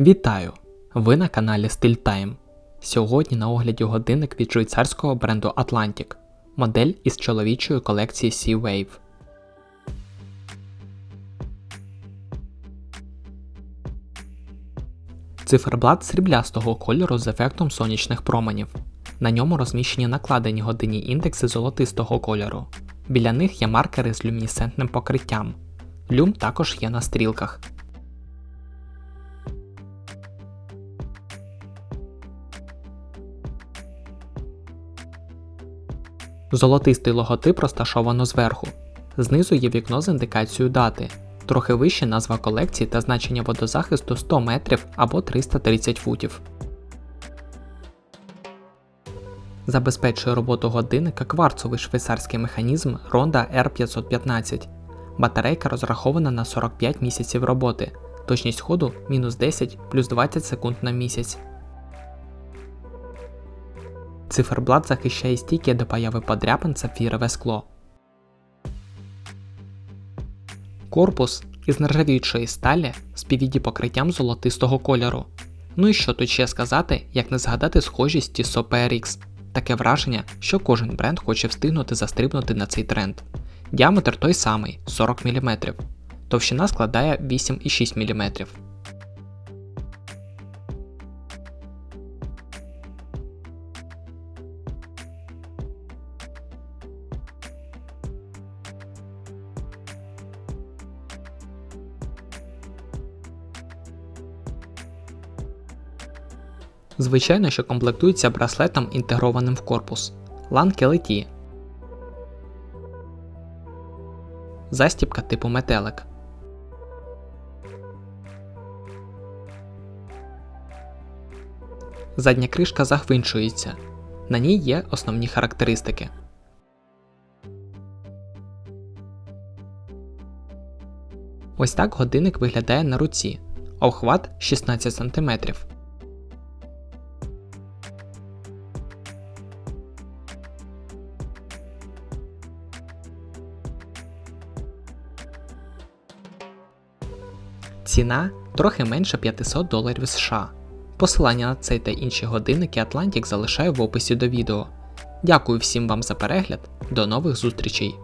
Вітаю! Ви на каналі Style Time. Сьогодні на огляді годинник від швейцарського бренду Atlantic, модель із чоловічої колекції Sea Wave. Циферблат сріблястого кольору з ефектом сонячних променів. На ньому розміщені накладені годинні індекси золотистого кольору. Біля них є маркери з люмінесцентним покриттям. Люм також є на стрілках. Золотистий логотип розташовано зверху. Знизу є вікно з індикацією дати. Трохи вище назва колекції та значення водозахисту 100 метрів або 330 футів. Забезпечує роботу годинника кварцовий швейцарський механізм Ronda R515. Батарейка розрахована на 45 місяців роботи. Точність ходу мінус 10 плюс 20 секунд на місяць. Циферблат захищає стійке до появи подряпин сапфірове скло. Корпус із нержавіючої сталі з PVD покриттям золотистого кольору. Ну і що тут ще сказати, як не згадати схожість Tissot PRX. Таке враження, що кожен бренд хоче встигнути застрибнути на цей тренд. Діаметр той самий 40 мм. Товщина складає 8,6 мм. Звичайно, що комплектується браслетом інтегрованим в корпус. Ланки LT. Застібка типу метелик. Задня кришка загвинчується. На ній є основні характеристики. Ось так годинник виглядає на руці. Охват 16 см. Ціна трохи менше 500 доларів США. Посилання на цей та інші годинники Atlantic залишаю в описі до відео. Дякую всім вам за перегляд, до нових зустрічей!